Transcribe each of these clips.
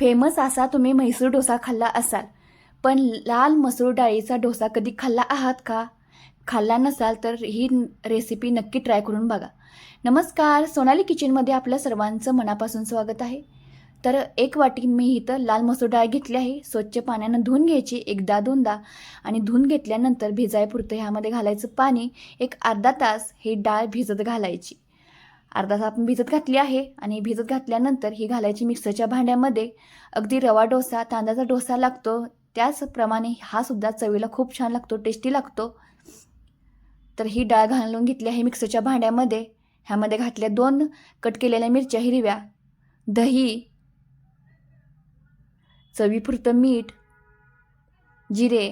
Famous असा तुम्ही म्हैसूर डोसा खाल्ला असाल पण लाल मसूर डाळीचा डोसा कधी खाल्ला आहात का? खाल्ला नसाल तर ही रेसिपी नक्की ट्राय करून बघा. नमस्कार सोनाली किचनमध्ये आपलं सर्वांचं मनापासून स्वागत आहे. तर एक वाटी मी इथं लाल मसूर डाळ घेतली आहे. स्वच्छ पाण्यानं धुवून घ्यायची एकदा दोनदा आणि धुवून घेतल्यानंतर भिजायपुरतं ह्यामध्ये घालायचं पाणी. एक अर्धा तास ही डाळ भिजत घालायची. अर्धा तास आपण भिजत घातली आहे आणि भिजत घातल्यानंतर ही घालायची मिक्सरच्या भांड्यामध्ये. अगदी रवा डोसा तांदळाचा डोसा लागतो. त्याचप्रमाणे हा सुद्धा चवीला खूप छान लागतो टेस्टी लागतो. तर ही डाळ घालून घेतली आहे मिक्सरच्या भांड्यामध्ये. ह्यामध्ये घातल्या दोन कट केलेल्या मिरच्या हिरव्या दही चवीपुरतं मीठ जिरे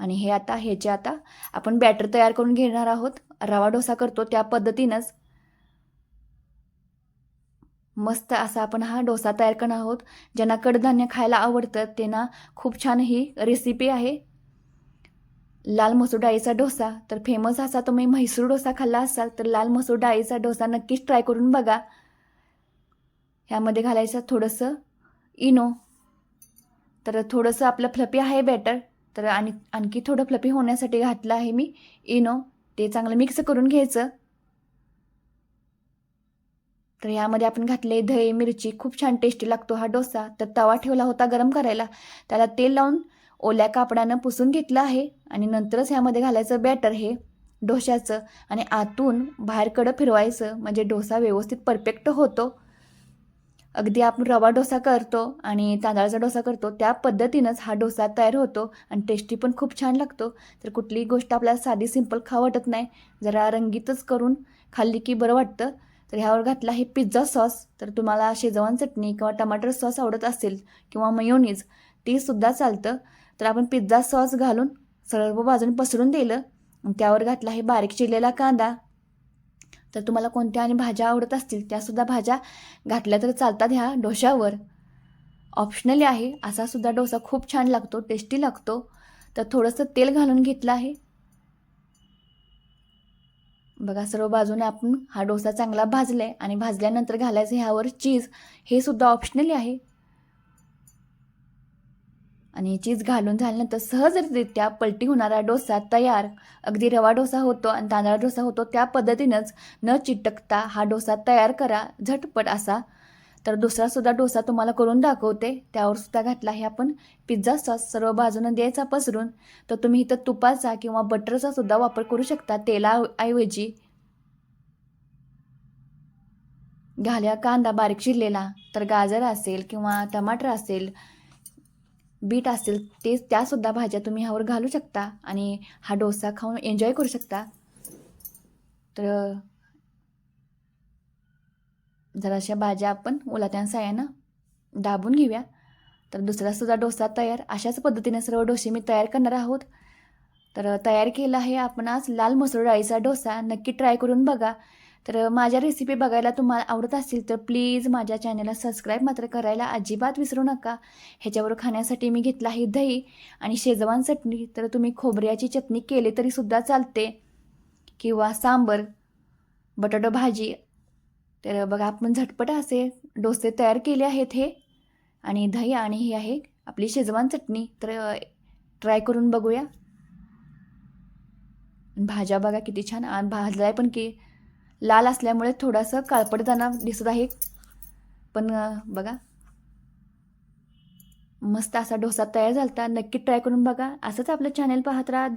आणि हे आता ह्याचे आता आपण बॅटर तयार करून घेणार आहोत. रवा डोसा करतो त्या पद्धतीनंच. मस्त असा आपण हा डोसा तयार करणार आहोत. ज्यांना कडधान्य खायला आवडतं त्यांना खूप छान ही रेसिपी आहे. लाल मसूर डाळीचा डोसा. तर फेमस असा तुम्ही म्हैसूर डोसा खाल्ला असाल तर लाल मसूर डाळीचा डोसा नक्कीच ट्राय करून बघा. ह्यामध्ये घालायचं थोडंसं इनो. तर थोडंसं आपलं फ्लपी आहे बॅटर तर आणि आणखी थोडं फ्लपी होण्यासाठी घातलं आहे मी. इनो ते चांगलं मिक्स करून घ्यायचं. तर यामध्ये आपण घातले दही मिरची. खूप छान टेस्टी लागतो हा डोसा. तर तवा ठेवला होता गरम करायला. त्याला तेल लावून ओल्या कापडानं पुसून घेतलं आहे. आणि नंतरच ह्यामध्ये घालायचं बॅटर हे डोश्याचं. आणि आतून बाहेरकडं फिरवायचं. म्हणजे डोसा व्यवस्थित परफेक्ट होतो. अगदी आपण रवा डोसा करतो आणि तांदळाचा डोसा करतो त्या पद्धतीनंच हा डोसा तयार होतो आणि टेस्टी पण खूप छान लागतो. तर कुठलीही गोष्ट आपल्याला साधी सिंपल खा वाटत नाही. जरा रंगीतच करून खाल्ली की बरं वाटतं. तर ह्यावर घातला आहे पिझ्झा सॉस तर तुम्हाला शेजवान चटणी किंवा टमाटर सॉस आवडत असेल किंवा मयोनीज ती सुद्धा चालतं. तर आपण पिझ्झा सॉस घालून सर्व बाजून पसरून दिलं. आणि त्यावर घातला आहे बारीक चिरलेला कांदा. तर तुम्हाला कोणत्या आणि भाज्या आवडत असतील त्यासुद्धा भाज्या घातल्या तर चालतात ह्या डोश्यावर. ऑप्शनली आहे असा सुद्धा डोसा खूप छान लागतो टेस्टी लागतो. तर थोडंसं तेल घालून घेतलं आहे. बघा सर्व बाजूने आपण हा डोसा चांगला भाजला आहे आणि भाजल्यानंतर घालायचं ह्यावर चीज हे सुद्धा ऑप्शनली आहे. आणि चीज घालून झाल्यानंतर सहजरित्या पलटी होणारा डोसा तयार. अगदी रवा डोसा होतो आणि तांदळा डोसा होतो त्या पद्धतीनंच न चिटकता हा डोसा तयार करा झटपट असा. तर दुसरासुद्धा डोसा तुम्हाला करून दाखवते त्यावर सुद्धा घातला हे आपण पिझ्झा सॉस सर्व बाजूने द्यायचा पसरून. तर तुम्ही इथं तुपाचा किंवा बटरचा सुद्धा वापर करू शकता तेलाऐवजी. घाल्या कांदा बारीक चिरलेला तर गाजर असेल किंवा टमाटर असेल बीट असेल ते त्यासुद्धा भाज्या तुम्ही ह्यावर घालू शकता आणि हा डोसा खाऊन एन्जॉय करू शकता. तर जराशा भाज्या आपण उलात्या साह्यानं दाबून घेऊया. तर दुसरासुद्धा डोसा तयार अशाच पद्धतीने सर्व डोसे मी तयार करणार आहोत. तर तयार केला आहे आपण आज लाल मसूर डाळीचा डोसा. नक्की ट्राय करून बघा. तर माझ्या रेसिपी बघायला तुम्हाला आवडत असतील तर प्लीज माझ्या चॅनलला सबस्क्राईब मात्र करायला अजिबात विसरू नका. ह्याच्यावर खाण्यासाठी मी घेतला आहे दही आणि शेजवान चटणी. तर तुम्ही खोबऱ्याची चटणी केली तरीसुद्धा चालते. किंवा सांबर बटाटो भाजी. तर बघा आपण झटपट असे डोसे तयार केले आहेत हे. आणि दही आणि ही आहे आपली शेजवान चटणी. तर ट्राय करून बघूया. भाज्या बघा किती छान आणि भाजलाय पण की लाल असल्यामुळे थोडंसं काळपटदाना दिसत आहे. पण बघा. मस्त असा डोसा तयार झाला नक्की ट्राय करून बघा. असंच आपलं चॅनल पाहत राहा.